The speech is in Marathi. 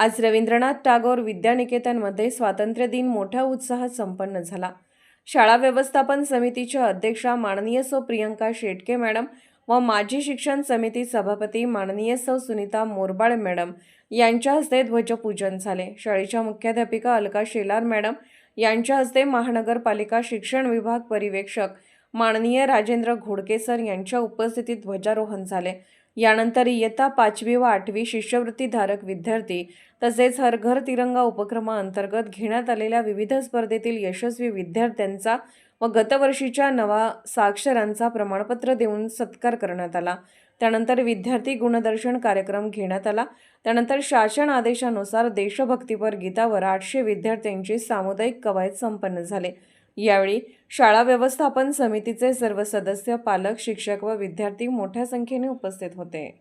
आज रवींद्रनाथ टागोर विद्यानिकेतनमध्ये स्वातंत्र्य दिन मोठ्या उत्साहात संपन्न झाला. शाळा व्यवस्थापन समितीच्या अध्यक्षा माननीय सौ प्रियंका शेटके मॅडम व माजी शिक्षण समिती सभापती माननीय सौ सुनीता मोरबाळ मॅडम यांच्या हस्ते ध्वजपूजन झाले. शाळेच्या मुख्याध्यापिका अलका शेलार मॅडम यांच्या हस्ते महानगरपालिका शिक्षण विभाग परिवेक्षक माननीय राजेंद्र घोडकेसर यांच्या उपस्थितीत ध्वजारोहण झाले. यानंतर इयत्ता पाचवी व आठवी शिष्यवृत्तीधारक विद्यार्थी तसेच हर घर तिरंगा उपक्रमाअंतर्गत घेण्यात आलेल्या विविध स्पर्धेतील यशस्वी विद्यार्थ्यांचा व गतवर्षीच्या नवा साक्षरांचा प्रमाणपत्र देऊन सत्कार करण्यात आला. त्यानंतर विद्यार्थी गुणदर्शन कार्यक्रम घेण्यात आला. त्यानंतर शासन आदेशानुसार देशभक्तीपर गीतावर आठशे विद्यार्थ्यांची सामुदायिक कवायत संपन्न झाले. यावेळी शाळा व्यवस्थापन समितीचे सर्व सदस्य पालक शिक्षक व विद्यार्थी मोठ्या संख्येने उपस्थित होते.